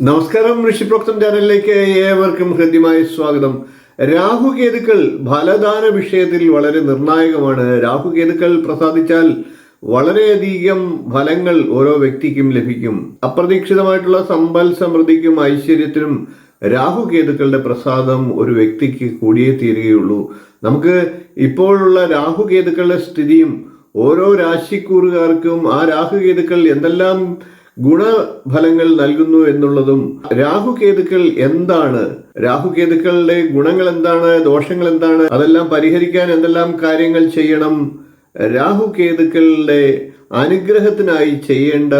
നമസ്കാരം ഋഷിപ്രോക്തം ചാനലിലേക്ക് ഏവർക്കും ഹൃദ്യമായ സ്വാഗതം. രാഹുകേതുക്കൾ ഫലദാന വിഷയത്തിൽ വളരെ നിർണായകമാണ്. രാഹുകേതുക്കൾ പ്രസാദിച്ചാൽ വളരെയധികം ഫലങ്ങൾ ഓരോ വ്യക്തിക്കും ലഭിക്കും. അപ്രതീക്ഷിതമായിട്ടുള്ള സമ്പൽ സമൃദ്ധിക്കും ഐശ്വര്യത്തിനും രാഹുകേതുക്കളുടെ പ്രസാദം ഒരു വ്യക്തിക്ക് കൂടിയേ തീരുകയുള്ളൂ. നമുക്ക് ഇപ്പോഴുള്ള രാഹുകേതുക്കളുടെ സ്ഥിതിയും ഓരോ രാശിക്കൂറുകാർക്കും ആ രാഹുകേതുക്കൾ എന്തെല്ലാം ഗുണഫലങ്ങൾ നൽകുന്നു എന്നുള്ളതും രാഹുകേതുക്കൾ എന്താണ്? രാഹുകേതുക്കളുടെ ഗുണങ്ങൾ എന്താണ്? ദോഷങ്ങൾ എന്താണ്? അതെല്ലാം പരിഹരിക്കാൻ എന്തെല്ലാം കാര്യങ്ങൾ ചെയ്യണം? രാഹുകേതുക്കളുടെ അനുഗ്രഹത്തിനായി ചെയ്യേണ്ട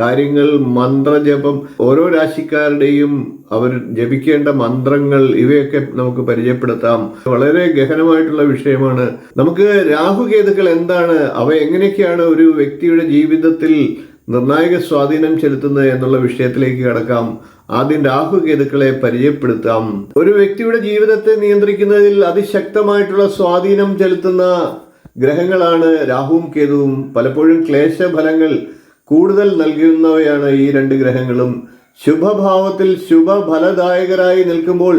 കാര്യങ്ങൾ മന്ത്രജപം ഓരോ രാശിക്കാരുടെയും അവർ ജപിക്കേണ്ട മന്ത്രങ്ങൾ ഇവയൊക്കെ നമുക്ക് പരിചയപ്പെടുത്താം. വളരെ ഗഹനമായിട്ടുള്ള വിഷയമാണ്. നമുക്ക് രാഹുകേതുക്കൾ എന്താണ്? അവ എങ്ങനെയൊക്കെയാണ് ഒരു വ്യക്തിയുടെ ജീവിതത്തിൽ നിർണായക സ്വാധീനം ചെലുത്തുന്നത് എന്നുള്ള വിഷയത്തിലേക്ക് കടക്കാം. ആദ്യം രാഹുകേതുക്കളെ പരിചയപ്പെടുത്താം. ഒരു വ്യക്തിയുടെ ജീവിതത്തെ നിയന്ത്രിക്കുന്നതിൽ അതിശക്തമായിട്ടുള്ള സ്വാധീനം ചെലുത്തുന്ന ഗ്രഹങ്ങളാണ് രാഹുവും കേതുവും. പലപ്പോഴും ക്ലേശഫലങ്ങൾ കൂടുതൽ നൽകുന്നവയാണ് ഈ രണ്ട് ഗ്രഹങ്ങളും. ശുഭഭാവത്തിൽ ശുഭഫലദായകരായി നിൽക്കുമ്പോൾ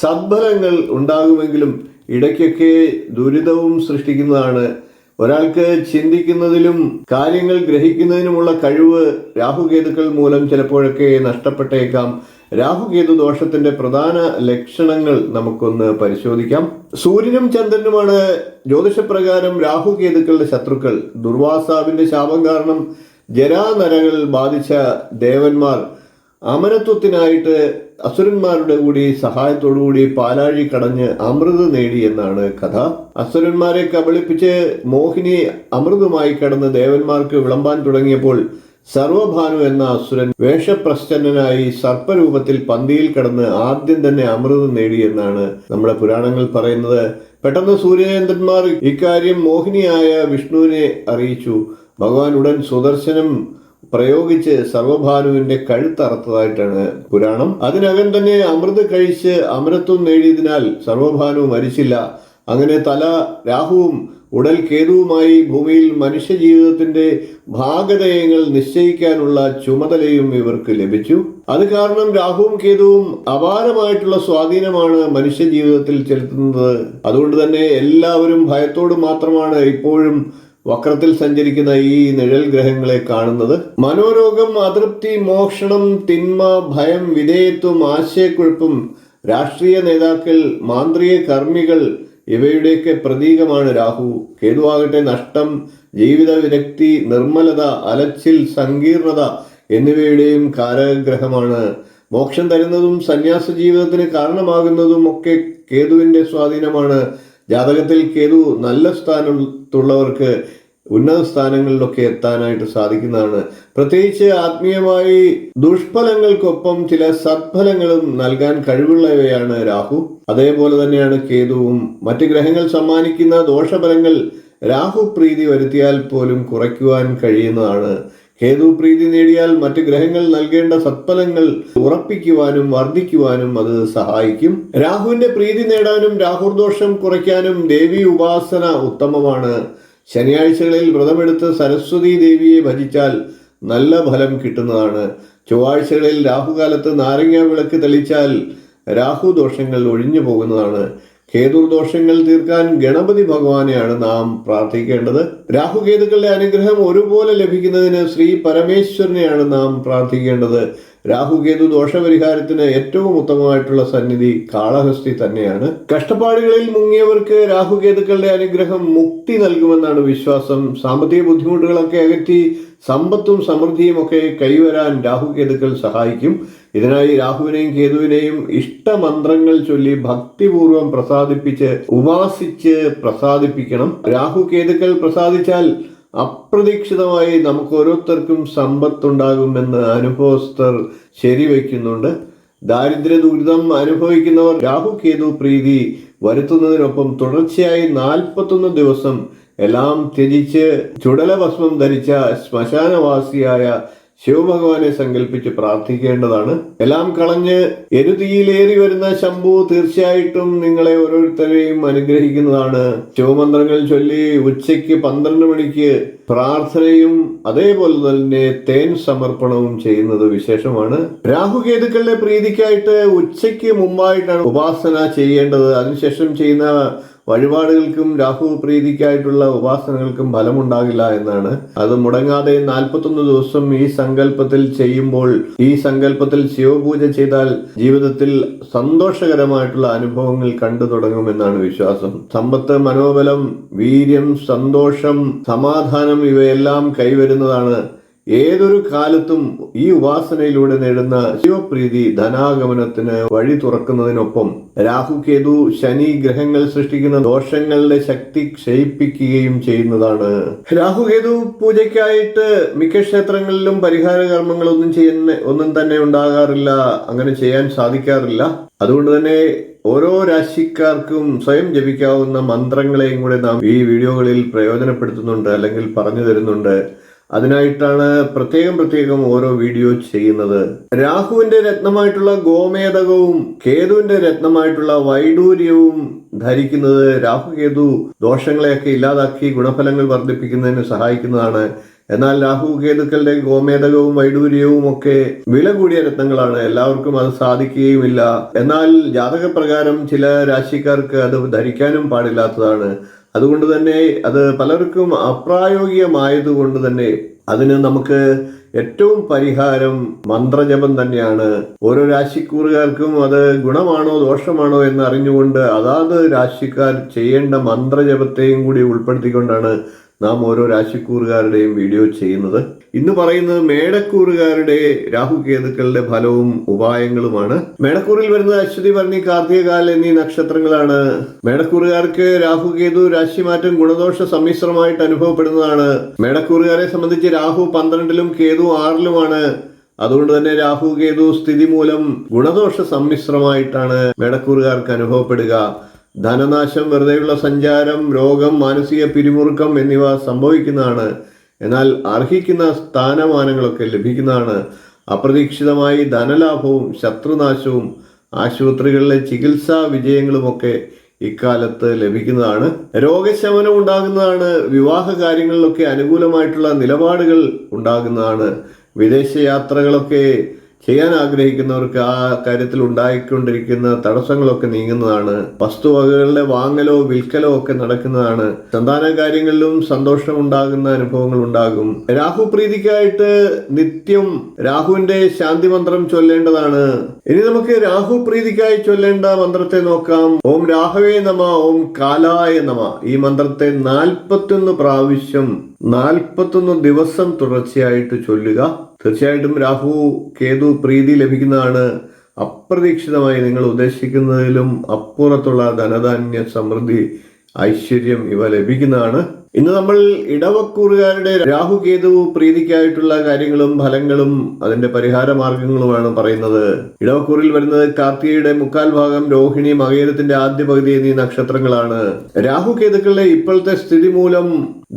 സദ്ഫലങ്ങൾ ഉണ്ടാകുമെങ്കിലും ഇടയ്ക്കൊക്കെ ദുരിതവും സൃഷ്ടിക്കുന്നതാണ് ഒരാൾക്ക് ചിന്തിക്കുന്നതിലും കാര്യങ്ങൾ ഗ്രഹിക്കുന്നതിനുമുള്ള കഴിവ് രാഹുകേതുക്കൾ മൂലം ചിലപ്പോഴൊക്കെ നഷ്ടപ്പെട്ടേക്കാം. രാഹുകേതു ദോഷത്തിന്റെ പ്രധാന ലക്ഷണങ്ങൾ നമുക്കൊന്ന് പരിശോധിക്കാം. സൂര്യനും ചന്ദ്രനുമാണ് ജ്യോതിഷപ്രകാരം രാഹുകേതുക്കളുടെ ശത്രുക്കൾ. ദുർവാസാവിന്റെ ശാപം കാരണം ജരാനരകൾ ബാധിച്ച ദേവന്മാർ. അമരത്വത്തിനായിട്ട് അസുരന്മാരുടെ കൂടി സഹായത്തോടുകൂടി പാലാഴി കടഞ്ഞ് അമൃത് നേടി എന്നാണ് കഥ. അസുരന്മാരെ കബളിപ്പിച്ച് മോഹിനി അമൃതുമായി കടന്ന് ദേവന്മാർക്ക് വിളമ്പാൻ തുടങ്ങിയപ്പോൾ സർവഭാനു എന്ന അസുരൻ വേഷപ്രശ്നനായി സർപ്പരൂപത്തിൽ പന്തിയിൽ കടന്ന് ആദ്യം തന്നെ അമൃതം നേടി എന്നാണ് നമ്മുടെ പുരാണങ്ങൾ പറയുന്നത്. പെട്ടെന്ന് സൂര്യചന്ദ്രന്മാർ ഇക്കാര്യം മോഹിനിയായ വിഷ്ണുവിനെ അറിയിച്ചു. ഭഗവാൻ ഉടൻ സുദർശനം പ്രയോഗിച്ച് സർവഭാനുവിന്റെ കഴുത്തറത്തതായിട്ടാണ് പുരാണം. അതിനകം തന്നെ അമൃത് കഴിച്ച് അമരത്വം നേടിയതിനാൽ സർവഭാനു മരിച്ചില്ല. അങ്ങനെ തല രാഹുവും ഉടൽ കേതുവുമായി ഭൂമിയിൽ മനുഷ്യജീവിതത്തിന്റെ ഭാഗതയങ്ങൾ നിശ്ചയിക്കാനുള്ള ചുമതലയും ഇവർക്ക് ലഭിച്ചു. അത് കാരണം രാഹുവും കേതുവും അപാരമായിട്ടുള്ള സ്വാധീനമാണ് മനുഷ്യ ജീവിതത്തിൽ ചെലുത്തുന്നത്. അതുകൊണ്ട് തന്നെ എല്ലാവരും ഭയത്തോട് മാത്രമാണ് ഇപ്പോഴും വക്രത്തിൽ സഞ്ചരിക്കുന്ന ഈ നിഴൽ ഗ്രഹങ്ങളെ കാണുന്നത് മനോരോഗം അതൃപ്തി മോഷണം തിന്മ ഭയം വിധേയത്വം ആശയക്കുഴപ്പം രാഷ്ട്രീയ നേതാക്കൾ മാന്ത്രിക കർമ്മികൾ ഇവയുടെയൊക്കെ പ്രതീകമാണ് രാഹു. കേതുവാകട്ടെ നഷ്ടം ജീവിത വിരക്തി നിർമ്മലത അലച്ചിൽ സങ്കീർണത എന്നിവയുടെയും കാരഗ്രഹമാണ്. മോക്ഷം തരുന്നതും സന്യാസ ജീവിതത്തിന് കാരണമാകുന്നതും ഒക്കെ കേതുവിന്റെ സ്വാധീനമാണ്. ജാതകത്തിൽ കേതു നല്ല സ്ഥാനത്തുള്ളവർക്ക് ഉന്നത സ്ഥാനങ്ങളിലൊക്കെ എത്താനായിട്ട് സാധിക്കുന്നതാണ്. പ്രത്യേകിച്ച് ആത്മീയമായി ദുഷ്ഫലങ്ങൾക്കൊപ്പം ചില സത്ഫലങ്ങളും നൽകാൻ കഴിവുള്ളവയാണ് രാഹു. അതേപോലെ തന്നെയാണ് കേതുവും. മറ്റ് ഗ്രഹങ്ങൾ സമ്മാനിക്കുന്ന ദോഷഫലങ്ങൾ രാഹു പ്രീതി വരുത്തിയാൽ പോലും കുറയ്ക്കുവാൻ കഴിയുന്നതാണ്. കേതു പ്രീതി നേടിയാൽ മറ്റ് ഗ്രഹങ്ങൾ നൽകേണ്ട സത്ഫലങ്ങൾ ഉറപ്പിക്കുവാനും വർദ്ധിക്കുവാനും അത് സഹായിക്കും. രാഹുവിന്റെ പ്രീതി നേടാനും രാഹുർദോഷം കുറയ്ക്കാനും ദേവി ഉപാസന ഉത്തമമാണ്. ശനിയാഴ്ചകളിൽ വ്രതമെടുത്ത് സരസ്വതി ദേവിയെ ഭജിച്ചാൽ നല്ല ഫലം കിട്ടുന്നതാണ്. ചൊവ്വാഴ്ചകളിൽ രാഹുകാലത്ത് നാരങ്ങ വിളക്ക് തെളിച്ചാൽ രാഹു ദോഷങ്ങൾ ഒഴിഞ്ഞു പോകുന്നതാണ് കേതുർ ദോഷങ്ങൾ തീർക്കാൻ ഗണപതി ഭഗവാനെയാണ് നാം പ്രാർത്ഥിക്കേണ്ടത്. രാഹുകേതുക്കളുടെ അനുഗ്രഹം ഒരുപോലെ ലഭിക്കുന്നതിന് ശ്രീ പരമേശ്വരനെയാണ് നാം പ്രാർത്ഥിക്കേണ്ടത്. രാഹുകേതു ദോഷപരിഹാരത്തിന് ഏറ്റവും ഉത്തമമായിട്ടുള്ള സന്നിധി കാളഹസ്തി തന്നെയാണ്. കഷ്ടപ്പാടുകളിൽ മുങ്ങിയവർക്ക് രാഹുകേതുക്കളുടെ അനുഗ്രഹം മുക്തി നൽകുമെന്നാണ് വിശ്വാസം. സാമ്പത്തിക ബുദ്ധിമുട്ടുകളൊക്കെ അകറ്റി സമ്പത്തും സമൃദ്ധിയും ഒക്കെ കൈവരാൻ രാഹുകേതുക്കൾ സഹായിക്കും. ഇതിനായി രാഹുവിനെയും കേതുവിനെയും ഇഷ്ടമന്ത്രങ്ങൾ ചൊല്ലി ഭക്തിപൂർവം പ്രസാദിപ്പിച്ച് ഉപാസിച്ച് പ്രസാദിപ്പിക്കണം. രാഹു കേതുക്കൾ പ്രസാദിച്ചാൽ അപ്രതീക്ഷിതമായി നമുക്ക് ഓരോരുത്തർക്കും സമ്പത്തുണ്ടാകുമെന്ന് അനുഭവസ്ഥർ ശരിവയ്ക്കുന്നുണ്ട്. ദാരിദ്ര്യ ദുരിതം അനുഭവിക്കുന്നവർ രാഹു കേതു പ്രീതി വരുത്തുന്നതിനൊപ്പം തുടർച്ചയായി നാൽപ്പത്തൊന്ന് ദിവസം എല്ലാം ത്യജിച്ച് ചുടലഭസ്മം ധരിച്ച ശ്മശാനവാസിയായ ശിവഭഗവാനെ സങ്കല്പിച്ച് പ്രാർത്ഥിക്കേണ്ടതാണ്. എല്ലാം കളഞ്ഞ് എരുതിയിലേറി വരുന്ന ശംഭു തീർച്ചയായിട്ടും നിങ്ങളെ ഓരോരുത്തരെയും അനുഗ്രഹിക്കുന്നതാണ്. ശിവമന്ത്രങ്ങൾ ചൊല്ലി ഉച്ചയ്ക്ക് പന്ത്രണ്ട് മണിക്ക് പ്രാർത്ഥനയും അതേപോലെ തന്നെ തേൻ സമർപ്പണവും ചെയ്യുന്നത് വിശേഷമാണ്. രാഹുകേതുക്കളുടെ പ്രീതിക്കായിട്ട് ഉച്ചയ്ക്ക് മുമ്പായിട്ടാണ് ഉപാസന ചെയ്യേണ്ടത്. അതിനുശേഷം ചെയ്യുന്ന വഴിപാടുകൾക്കും രാഹു പ്രീതിക്കായിട്ടുള്ള ഉപാസനകൾക്കും ഫലമുണ്ടാകില്ല എന്നാണ്. അത് മുടങ്ങാതെ നാൽപ്പത്തൊന്ന് ദിവസം ഈ സങ്കല്പത്തിൽ ചെയ്യുമ്പോൾ ഈ സങ്കല്പത്തിൽ ശിവപൂജ ചെയ്താൽ ജീവിതത്തിൽ സന്തോഷകരമായിട്ടുള്ള അനുഭവങ്ങൾ കണ്ടു തുടങ്ങുമെന്നാണ് വിശ്വാസം. സമ്പത്ത് മനോബലം വീര്യം സന്തോഷം സമാധാനം ഇവയെല്ലാം കൈവരുന്നതാണ് ഏതൊരു കാലത്തും ഈ ഉപാസനയിലൂടെ നേടുന്ന ശിവപ്രീതി ധനാഗമനത്തിന് വഴി തുറക്കുന്നതിനൊപ്പം രാഹു കേതു ശനി ഗ്രഹങ്ങൾ സൃഷ്ടിക്കുന്ന ദോഷങ്ങളുടെ ശക്തി ക്ഷയിപ്പിക്കുകയും ചെയ്യുന്നതാണ്. രാഹുകേതു പൂജയ്ക്കായിട്ട് മിക്ക ക്ഷേത്രങ്ങളിലും പരിഹാര കർമ്മങ്ങളൊന്നും ചെയ്യുന്ന ഒന്നും തന്നെ ഉണ്ടാകാറില്ല അങ്ങനെ ചെയ്യാൻ സാധിക്കാറില്ല. അതുകൊണ്ട് തന്നെ ഓരോ രാശിക്കാർക്കും സ്വയം ജപിക്കാവുന്ന മന്ത്രങ്ങളെയും കൂടെ നാം ഈ വീഡിയോകളിൽ പ്രയോജനപ്പെടുത്തുന്നുണ്ട് അല്ലെങ്കിൽ പറഞ്ഞു തരുന്നുണ്ട്. അതിനായിട്ടാണ് പ്രത്യേകം പ്രത്യേകം ഓരോ വീഡിയോ ചെയ്യുന്നത്. രാഹുവിന്റെ രത്നമായിട്ടുള്ള ഗോമേതകവും കേതുവിന്റെ രത്നമായിട്ടുള്ള വൈഡൂര്യവും ധരിക്കുന്നത് രാഹുകേതു ദോഷങ്ങളെയൊക്കെ ഇല്ലാതാക്കി ഗുണഫലങ്ങൾ വർദ്ധിപ്പിക്കുന്നതിന് സഹായിക്കുന്നതാണ്. എന്നാൽ രാഹു കേതുക്കളുടെ ഗോമേതകവും വൈഡൂര്യവും ഒക്കെ വില കൂടിയ രത്നങ്ങളാണ്. എല്ലാവർക്കും അത് സാധിക്കുകയുമില്ല. എന്നാൽ ജാതകപ്രകാരം ചില രാശിക്കാർക്ക് അത് ധരിക്കാനും പാടില്ലാത്തതാണ്. അതുകൊണ്ട് തന്നെ അത് പലർക്കും അപ്രായോഗികമായതുകൊണ്ട് തന്നെ അതിന് നമുക്ക് ഏറ്റവും പരിഹാരം മന്ത്രജപം തന്നെയാണ്. ഓരോ രാശിക്കൂറുകാർക്കും അത് ഗുണമാണോ ദോഷമാണോ എന്ന് അറിഞ്ഞുകൊണ്ട് അതാത് രാശിക്കാർ ചെയ്യേണ്ട മന്ത്രജപത്തെയും കൂടി ഉൾപ്പെടുത്തിക്കൊണ്ടാണ് നാം ഓരോ രാശിക്കൂറുകാരുടെയും വീഡിയോ ചെയ്യുന്നത്. ഇന്ന് പറയുന്നത് മേടക്കൂറുകാരുടെ രാഹുകേതുക്കളുടെ ഫലവും ഉപായങ്ങളുമാണ്. മേടക്കൂറിൽ വരുന്ന അശ്വതി ഭരണി കാർത്തികകാൽ എന്നീ നക്ഷത്രങ്ങളാണ്. മേടക്കൂറുകാർക്ക് രാഹുകേതു രാശിമാറ്റം ഗുണദോഷ സമ്മിശ്രമായിട്ട് അനുഭവപ്പെടുന്നതാണ്. മേടക്കൂറുകാരെ സംബന്ധിച്ച് രാഹു പന്ത്രണ്ടിലും കേതു ആറിലുമാണ്. അതുകൊണ്ട് തന്നെ രാഹു കേതു സ്ഥിതി മൂലം ഗുണദോഷ സമ്മിശ്രമായിട്ടാണ് മേടക്കൂറുകാർക്ക് അനുഭവപ്പെടുക. ധനനാശം വെറുതെയുള്ള സഞ്ചാരം രോഗം മാനസിക പിരിമുറുക്കം എന്നിവ സംഭവിക്കുന്നതാണ്. എന്നാൽ അർഹിക്കുന്ന സ്ഥാനമാനങ്ങളൊക്കെ ലഭിക്കുന്നതാണ്. അപ്രതീക്ഷിതമായി ധനലാഭവും ശത്രുനാശവും ആശുപത്രികളിലെ ചികിത്സാ വിജയങ്ങളുമൊക്കെ ഇക്കാലത്ത് ലഭിക്കുന്നതാണ്. രോഗശമനം ഉണ്ടാകുന്നതാണ്. വിവാഹ കാര്യങ്ങളിലൊക്കെ അനുകൂലമായിട്ടുള്ള നിലപാടുകൾ ഉണ്ടാകുന്നതാണ്. വിദേശ യാത്രകളൊക്കെ ചെയ്യാൻ ആഗ്രഹിക്കുന്നവർക്ക് ആ കാര്യത്തിൽ ഉണ്ടായിക്കൊണ്ടിരിക്കുന്ന തടസ്സങ്ങളൊക്കെ നീങ്ങുന്നതാണ്. വസ്തുവകകളുടെ വാങ്ങലോ വിൽക്കലോ ഒക്കെ നടക്കുന്നതാണ്. സന്താന കാര്യങ്ങളിലും സന്തോഷം ഉണ്ടാകുന്ന അനുഭവങ്ങൾ ഉണ്ടാകും. രാഹു പ്രീതിക്കായിട്ട് നിത്യം രാഹുവിന്റെ ശാന്തി മന്ത്രം ചൊല്ലേണ്ടതാണ്. ഇനി നമുക്ക് രാഹു പ്രീതിക്കായി ചൊല്ലേണ്ട മന്ത്രത്തെ നോക്കാം. ഓം രാഹവേ നമ ഓം കാലായ നമ. ഈ മന്ത്രത്തെ നാൽപ്പത്തൊന്ന് പ്രാവശ്യം നാൽപ്പത്തൊന്ന് ദിവസം തുടർച്ചയായിട്ട് ചൊല്ലുക. തീർച്ചയായിട്ടും രാഹു കേതു പ്രീതി ലഭിക്കുന്നതാണ് അപ്രതീക്ഷിതമായി നിങ്ങൾ ഉദ്ദേശിക്കുന്നതിലും അപ്പുറത്തുള്ള ധനധാന്യ സമൃദ്ധി ഐശ്വര്യം ഇവ ലഭിക്കുന്നതാണ്. ഇന്ന് നമ്മൾ ഇടവക്കൂറുകാരുടെ രാഹുകേതു പ്രീതിക്കായിട്ടുള്ള കാര്യങ്ങളും ഫലങ്ങളും അതിന്റെ പരിഹാര മാർഗങ്ങളുമാണ് പറയുന്നത്. ഇടവക്കൂറിൽ വരുന്നത് കാർത്തികയുടെ മുക്കാൽ ഭാഗം രോഹിണി മകേരത്തിന്റെ ആദ്യ പകുതി എന്നീ നക്ഷത്രങ്ങളാണ്. രാഹുകേതുക്കളുടെ ഇപ്പോഴത്തെ സ്ഥിതി മൂലം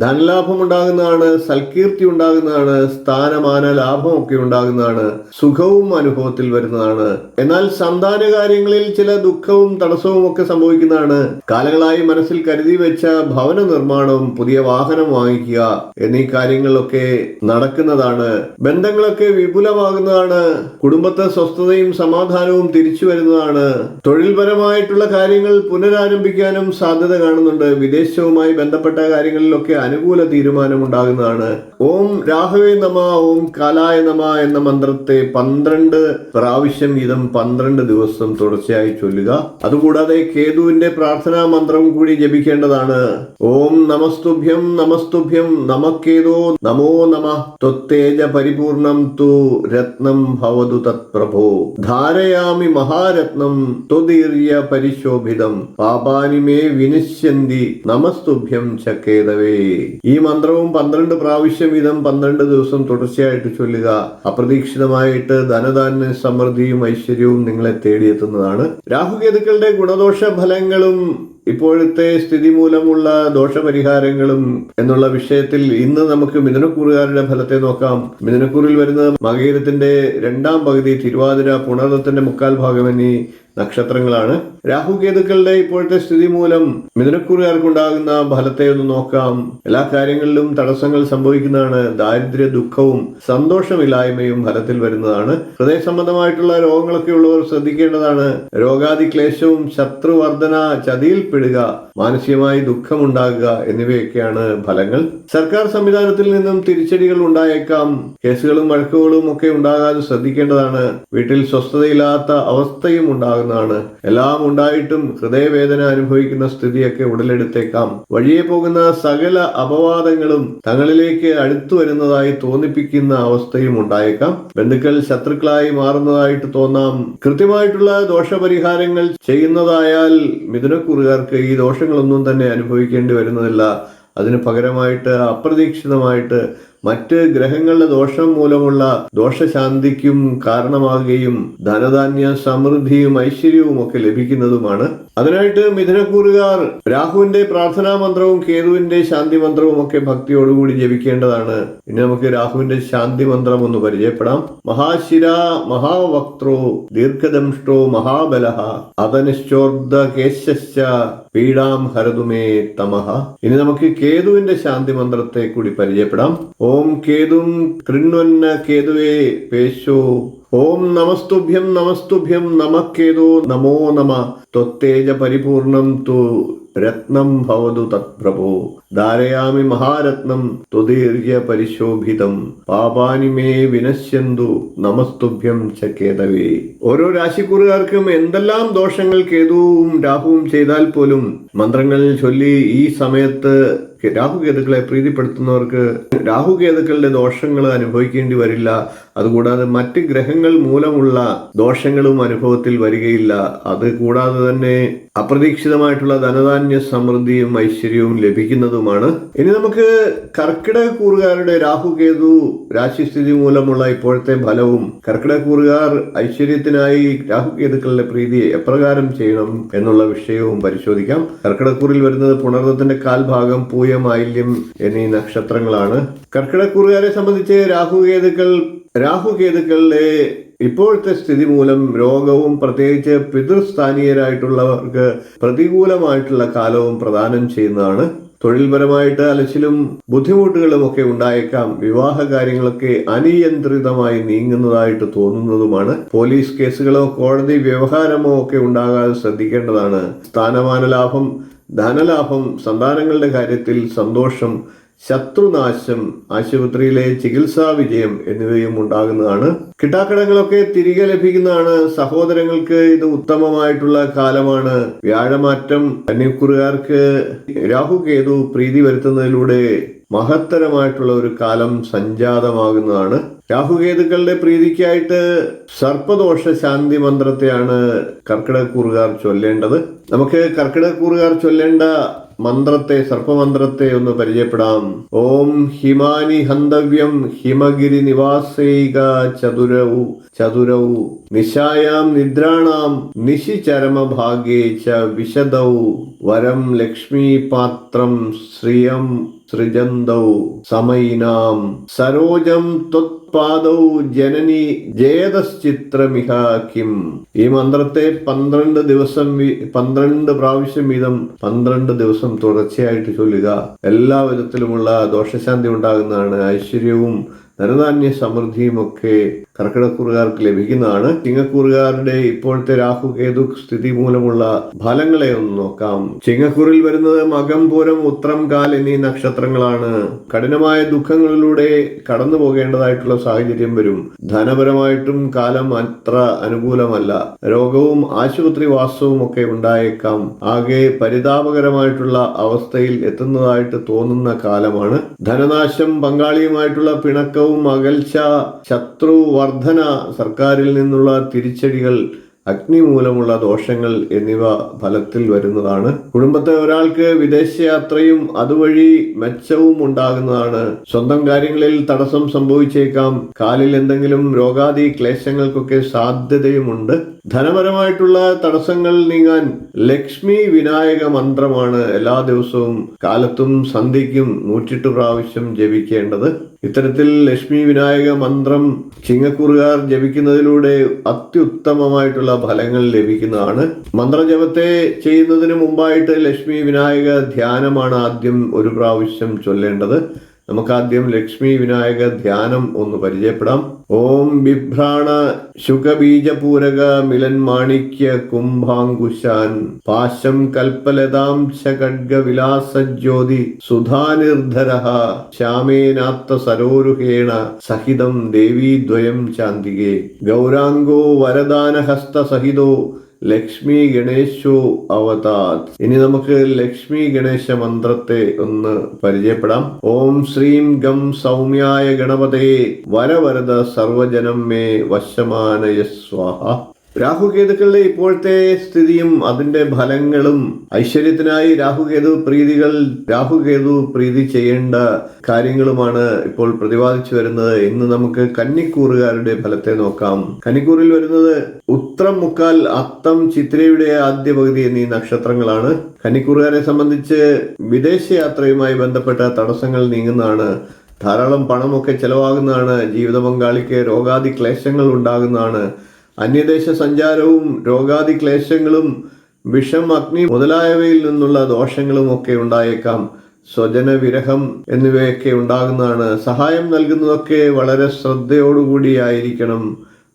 ധനലാഭം ഉണ്ടാകുന്നതാണ് സൽകീർത്തി ഉണ്ടാകുന്നതാണ് സ്ഥാനമാന ലാഭം ഒക്കെ ഉണ്ടാകുന്നതാണ് സുഖവും അനുഭവത്തിൽ വരുന്നതാണ്. എന്നാൽ സന്താന കാര്യങ്ങളിൽ ചില ദുഃഖവും തടസ്സവും ഒക്കെ സംഭവിക്കുന്നതാണ്. കാലങ്ങളായി മനസ്സിൽ കരുതി വെച്ച ഭവന നിർമ്മാണവും പുതിയ വാഹനം വാങ്ങിക്കുക എന്നീ കാര്യങ്ങളൊക്കെ നടക്കുന്നതാണ്. ബന്ധങ്ങളൊക്കെ വിപുലമാകുന്നതാണ്. കുടുംബത്തെ സ്വസ്ഥതയും സമാധാനവും തിരിച്ചു വരുന്നതാണ്. തൊഴിൽപരമായിട്ടുള്ള കാര്യങ്ങൾ പുനരാരംഭിക്കാനും സാധ്യത കാണുന്നുണ്ട്. വിദേശവുമായി ബന്ധപ്പെട്ട കാര്യങ്ങളിലൊക്കെ അനുകൂല തീരുമാനം ഉണ്ടാകുന്നതാണ്. ഓം രാഹവേ നമ ഓം കാലായ നമ എന്ന മന്ത്രത്തെ പന്ത്രണ്ട് പ്രാവശ്യം വീതം പന്ത്രണ്ട് ദിവസം തുടർച്ചയായി ചൊല്ലുക. അതുകൂടാതെ കേതുവിന്റെ പ്രാർത്ഥനാ മന്ത്രം കൂടി ജപിക്കേണ്ടതാണ്. ഓം നമസ്തുഭ്യം നമസ്തുഭ്യം നമക്കേതോ നമോ നമ ത്വത്തേജ പരിപൂർണം തു രത്നം ഭവതു തത്പ്രഭോ. ധാരയാമി മഹാരത്നം ത്വദീര്യ പരിശോഭിതം. പാപാനി മേ വിനിശ്യന്തി നമസ്തുഭ്യം ചക്കേതവേ. ഈ മന്ത്രവും പന്ത്രണ്ട് പ്രാവശ്യം വീതം പന്ത്രണ്ട് ദിവസം തുടർച്ചയായിട്ട് ചൊല്ലുക. അപ്രതീക്ഷിതമായിട്ട് ധനധാന്യ സമൃദ്ധിയും ഐശ്വര്യവും നിങ്ങളെ തേടിയെത്തുന്നതാണ്. രാഹുകേതുക്കളുടെ ഗുണദോഷ ഫലങ്ങളും ഇപ്പോഴത്തെ സ്ഥിതി മൂലമുള്ള ദോഷപരിഹാരങ്ങളും എന്നുള്ള വിഷയത്തിൽ ഇന്ന് നമുക്ക് മിഥുനക്കൂറുകാരുടെ ഫലത്തെ നോക്കാം. മിഥുനക്കൂറിൽ വരുന്നത് മകീരത്തിന്റെ രണ്ടാം പകുതി തിരുവാതിര പുണർദത്തിന്റെ മുക്കാൽ ഭാഗം എന്നീ നക്ഷത്രങ്ങളാണ്. രാഹുകേതുക്കളുടെ ഇപ്പോഴത്തെ സ്ഥിതി മൂലം മിഥുനക്കുറുകാർക്കുണ്ടാകുന്ന ഫലത്തെ ഒന്ന് നോക്കാം. എല്ലാ കാര്യങ്ങളിലും തടസ്സങ്ങൾ സംഭവിക്കുന്നതാണ്. ദാരിദ്ര്യ ദുഃഖവും സന്തോഷമില്ലായ്മയും ഫലത്തിൽ വരുന്നതാണ്. ഹൃദയ സംബന്ധമായിട്ടുള്ള രോഗങ്ങളൊക്കെ ഉള്ളവർ ശ്രദ്ധിക്കേണ്ടതാണ്. രോഗാദി ക്ലേശവും ശത്രുവർദ്ധന ചതിയിൽപ്പെടുക മാനസികമായി ദുഃഖമുണ്ടാകുക എന്നിവയൊക്കെയാണ് ഫലങ്ങൾ. സർക്കാർ സംവിധാനത്തിൽ നിന്നും തിരിച്ചടികൾ ഉണ്ടായേക്കാം. കേസുകളും വഴക്കുകളും ഒക്കെ ഉണ്ടാകാതെ ശ്രദ്ധിക്കേണ്ടതാണ്. വീട്ടിൽ സ്വസ്ഥതയില്ലാത്ത അവസ്ഥയും ഉണ്ടാകുന്നതാണ് എല്ലാം ഉണ്ടായിട്ടും ഹൃദയവേദന അനുഭവിക്കുന്ന സ്ഥിതിയൊക്കെ ഉടലെടുത്തേക്കാം. വഴിയെ പോകുന്ന സകല അപവാദങ്ങളും തങ്ങളിലേക്ക് അടുത്തു വരുന്നതായി തോന്നിപ്പിക്കുന്ന അവസ്ഥയും ഉണ്ടായേക്കാം. ബന്ധുക്കൾ ശത്രുക്കളായി മാറുന്നതായിട്ട് തോന്നാം. കൃത്യമായിട്ടുള്ള ദോഷപരിഹാരങ്ങൾ ചെയ്യുന്നതായാൽ മിഥുനക്കുറുകാർക്ക് ഈ ദോഷങ്ങളൊന്നും തന്നെ അനുഭവിക്കേണ്ടി വരുന്നതില്ല. അതിന് പകരമായിട്ട് അപ്രതീക്ഷിതമായിട്ട് മറ്റ് ഗ്രഹങ്ങളുടെ ദോഷം മൂലമുള്ള ദോഷശാന്തിക്കും കാരണമാകുകയും ധനധാന്യ സമൃദ്ധിയും ഐശ്വര്യവും ഒക്കെ ലഭിക്കുന്നതുമാണ്. അതിനായിട്ട് മിഥുനക്കൂറുകാർ രാഹുവിന്റെ പ്രാർത്ഥനാ മന്ത്രവും കേതുവിന്റെ ശാന്തി മന്ത്രവും ഒക്കെ ഭക്തിയോടുകൂടി ജപിക്കേണ്ടതാണ്. ഇനി നമുക്ക് രാഹുവിന്റെ ശാന്തി മന്ത്രം ഒന്ന് പരിചയപ്പെടാം. മഹാശിര മഹാവക്ത്രോ ദീർഘദംഷ്ടോ മഹാബല അതനിശ്ചോർദ്ധ കേശശ്ച പീഡാം ഹരതുമേ തമഹ. ഇനി നമുക്ക് കേതുവിന്റെ ശാന്തി മന്ത്രത്തെ കൂടി പരിചയപ്പെടാം. ഓം കേതും കൃണ്വന്ന കേതുവേ പേശോ. ഓം നമസ്തുഭ്യം നമസ്തുഭ്യം നമ കേതോ നമോ നമ. ത്വത്തേജ പരിപൂർണം തു രത്നം ഭവതു തത്പ്രഭോ. ധാരയാമി മഹാരത്നം ത്വദീർഘ്യ പരിശോഭിതം. പാപാനി മേ വിനശ്യന്തു നമസ്തുഭ്യം ച കേതവേ. ഓരോ രാശിക്കൂറുകാർക്കും എന്തെല്ലാം ദോഷങ്ങൾ കേതുവും രാഹുവും ചെയ്താൽ പോലും മന്ത്രങ്ങൾ ചൊല്ലി ഈ സമയത്ത് രാഹുകേതുക്കളെ പ്രീതിപ്പെടുത്തുന്നവർക്ക് രാഹുകേതുക്കളുടെ ദോഷങ്ങൾ അനുഭവിക്കേണ്ടി വരില്ല. അതുകൂടാതെ മറ്റ് ഗ്രഹങ്ങൾ മൂലമുള്ള ദോഷങ്ങളും അനുഭവത്തിൽ വരികയില്ല. അത് കൂടാതെ തന്നെ അപ്രതീക്ഷിതമായിട്ടുള്ള ധനധാന്യ സമൃദ്ധിയും ഐശ്വര്യവും ലഭിക്കുന്നതുമാണ്. ഇനി നമുക്ക് കർക്കിടക കൂറുകാരുടെ രാഹുകേതു രാശിസ്ഥിതി മൂലമുള്ള ഇപ്പോഴത്തെ ഫലവും കർക്കിടക കൂറുകാർ ഐശ്വര്യത്തിനായി രാഹുകേതുക്കളുടെ പ്രീതി എപ്രകാരം ചെയ്യണം എന്നുള്ള വിഷയവും പരിശോധിക്കാം. കർക്കിടക്കൂറിൽ വരുന്നത് പുണർന്നത്തിന്റെ കാൽഭാഗം പൂയ മാലിന്യം എന്നീ നക്ഷത്രങ്ങളാണ്. കർക്കിടക്കൂറുകാരെ സംബന്ധിച്ച് രാഹുകേതുക്കൾ രാഹുകേതുക്കളുടെ ഇപ്പോഴത്തെ സ്ഥിതി മൂലം രോഗവും പ്രത്യേകിച്ച് പിതൃസ്ഥാനീയരായിട്ടുള്ളവർക്ക് പ്രതികൂലമായിട്ടുള്ള കാലവും പ്രദാനം ചെയ്യുന്നതാണ്. തൊഴിൽപരമായിട്ട് അലച്ചിലും ബുദ്ധിമുട്ടുകളും ഒക്കെ ഉണ്ടായേക്കാം. വിവാഹ കാര്യങ്ങളൊക്കെ അനിയന്ത്രിതമായി നീങ്ങുന്നതായിട്ട് തോന്നുന്നതുമാണ്. പോലീസ് കേസുകളോ കോടതി വ്യവഹാരമോ ഒക്കെ ഉണ്ടാകാതെ ശ്രദ്ധിക്കേണ്ടതാണ്. സ്ഥാനമാന ലാഭം ധനലാഭം സന്താനങ്ങളുടെ കാര്യത്തിൽ സന്തോഷം ശത്രുനാശം ആശുപത്രിയിലെ ചികിത്സാ വിജയം എന്നിവയും ഉണ്ടാകുന്നതാണ്. കിട്ടാക്കടങ്ങളൊക്കെ തിരികെ ലഭിക്കുന്നതാണ്. സഹോദരങ്ങൾക്ക് ഇത് ഉത്തമമായിട്ടുള്ള കാലമാണ്. വ്യാഴമാറ്റം കന്നിക്കുറുകാർക്ക് രാഹു കേതു പ്രീതി വരുത്തുന്നതിലൂടെ മഹത്തരമായിട്ടുള്ള ഒരു കാലം സംജാതമാകുന്നതാണ്. രാഹുകേതുക്കളുടെ പ്രീതിക്കായിട്ട് സർപ്പദോഷ ശാന്തി മന്ത്രത്തെയാണ് കർക്കിടക കൂറുകാർ ചൊല്ലേണ്ടത്. നമുക്ക് കർക്കിടക കൂറുകാർ ചൊല്ലേണ്ട മന്ത്രത്തെ സർപ്പമന്ത്രത്തെ ഒന്ന് പരിചയപ്പെടാം. ഓം ഹിമാനി ഹന്തവ്യം ഹിമഗിരി നിവാസൈക ചതുരവു ചതുരവു നിശായാം നിദ്രാണാം നിശി ചരമഭാഗേ ച വിശദൗ. വരം ലക്ഷ്മീപാത്രം ശ്രിയം സൃജന്തൗ സമയിനാം സരോജം ത്വത്പാദൗ ജനനി ജേതശ്ചിത്രമിഹ കിം. ഈ മന്ത്രത്തെ പന്ത്രണ്ട് ദിവസം പന്ത്രണ്ട് പ്രാവശ്യം വീതം പന്ത്രണ്ട് ദിവസം തുടർച്ചയായിട്ട് ചൊല്ലുക. എല്ലാ വിധത്തിലുമുള്ള ദോഷശാന്തി ഉണ്ടാകുന്നതാണ്. ഐശ്വര്യവും ധനധാന്യ സമൃദ്ധിയും ഒക്കെ കർക്കിടക്കൂറുകാർക്ക് ലഭിക്കുന്നതാണ്. ചിങ്ങക്കൂറുകാരുടെ ഇപ്പോഴത്തെ രാഹു കേതു സ്ഥിതി മൂലമുള്ള ഫലങ്ങളെ ഒന്ന് നോക്കാം. ചിങ്ങക്കൂറിൽ വരുന്നത് മകം പൂരം ഉത്രം കാൽ എന്നീ നക്ഷത്രങ്ങളാണ്. കഠിനമായ ദുഃഖങ്ങളിലൂടെ കടന്നു പോകേണ്ടതായിട്ടുള്ള സാഹചര്യം വരും. ധനപരമായിട്ടും കാലം അത്ര അനുകൂലമല്ല. രോഗവും ആശുപത്രി വാസവും ഒക്കെ ഉണ്ടായേക്കാം. ആകെ പരിതാപകരമായിട്ടുള്ള അവസ്ഥയിൽ എത്തുന്നതായിട്ട് തോന്നുന്ന കാലമാണ്. ധനനാശം പങ്കാളിയുമായിട്ടുള്ള പിണക്കവും അകൽച്ച ശത്രു വർധന സർക്കാരിൽ നിന്നുള്ള തിരിച്ചടികൾ അഗ്നി മൂലമുള്ള ദോഷങ്ങൾ എന്നിവ ഫലത്തിൽ വരുന്നതാണ്. കുടുംബത്തെ ഒരാൾക്ക് വിദേശയാത്രയും അതുവഴി മെച്ചവും ഉണ്ടാകുന്നതാണ്. സ്വന്തം കാര്യങ്ങളിൽ തടസ്സം സംഭവിച്ചേക്കാം. കാലിൽ എന്തെങ്കിലും രോഗാദി ക്ലേശങ്ങൾക്കൊക്കെ സാധ്യതയുമുണ്ട്. ധനപരമായിട്ടുള്ള തടസ്സങ്ങൾ നീങ്ങാൻ ലക്ഷ്മി വിനായക മന്ത്രമാണ് എല്ലാ ദിവസവും കാലത്തും സന്ധ്യയ്ക്കും നൂറ്റിട്ട് പ്രാവശ്യം ജപിക്കേണ്ടത്. ഇത്തരത്തിൽ ലക്ഷ്മി വിനായക മന്ത്രം ചിങ്ങക്കുറുകാർ ജപിക്കുന്നതിലൂടെ അത്യുത്തമമായിട്ടുള്ള ഫലങ്ങൾ ലഭിക്കുന്നതാണ്. മന്ത്രജപത്തെ ചെയ്യുന്നതിന് മുമ്പായിട്ട് ലക്ഷ്മി വിനായക ധ്യാനമാണ് ആദ്യം ഒരു പ്രാവശ്യം ചൊല്ലേണ്ടത്. നമുക്ക് ആദ്യം ലക്ഷ്മി വിനായക ധ്യാനം ഒന്ന് പരിചയപ്പെടാം. ഓം ബിഭ്രാണ ശുഖബീജപൂരക മിലൻ മാണിക്യ കുംഭാങ്കുശാൻ പാശം കൽപ്പലതാം ച ഖഡ്ഗ വിലാസജ്യോതി സുധാനിർധര ശ്യാമേനാത്ത സരോരുഹേണ സഹിതം ദേവീദ്വയം ചാന്തികേ ഗൗരാംഗോ വരദാനഹസ്ത സഹിതോ ലക്ഷ്മി ഗണേശോ അവതാത്. ഇനി നമുക്ക് ലക്ഷ്മി ഗണേശ മന്ത്രത്തെ ഒന്ന് പരിചയപ്പെടാം. ഓം ശ്രീം ഗം സൗമ്യായ ഗണപതേ. വരവരത സർവജനം മേ വശമാനയ സ്വാഹ. രാഹുകേതുക്കളുടെ ഇപ്പോഴത്തെ സ്ഥിതിയും അതിന്റെ ഫലങ്ങളും ഐശ്വര്യത്തിനായി രാഹുകേതു പ്രീതികൾ രാഹുകേതു പ്രീതി ചെയ്യേണ്ട കാര്യങ്ങളുമാണ് ഇപ്പോൾ പ്രതിപാദിച്ചു വരുന്നത് ഇന്ന് നമുക്ക് കന്നിക്കൂറുകാരുടെ ഫലത്തെ നോക്കാം. കന്നിക്കൂറിൽ വരുന്നത് ഉത്രം മുക്കാൽ അത്തം ചിത്രയുടെ ആദ്യ പകുതി എന്നീ നക്ഷത്രങ്ങളാണ്. കന്നിക്കൂറുകാരെ സംബന്ധിച്ച് വിദേശയാത്രയുമായി ബന്ധപ്പെട്ട തടസ്സങ്ങൾ നീങ്ങുന്നതാണ്. ധാരാളം പണമൊക്കെ ചെലവാകുന്നതാണ്. ജീവിത പങ്കാളിക്ക് രോഗാദി ക്ലേശങ്ങൾ ഉണ്ടാകുന്നതാണ്. അന്യദേശ സഞ്ചാരവും രോഗാദി ക്ലേശങ്ങളും വിഷം അഗ്നി മുതലായവയിൽ നിന്നുള്ള ദോഷങ്ങളും ഒക്കെ ഉണ്ടായേക്കാം. സ്വജന വിരഹം എന്നിവയൊക്കെ ഉണ്ടാകുന്നതാണ്. സഹായം നൽകുന്നതൊക്കെ വളരെ ശ്രദ്ധയോടുകൂടി ആയിരിക്കണം.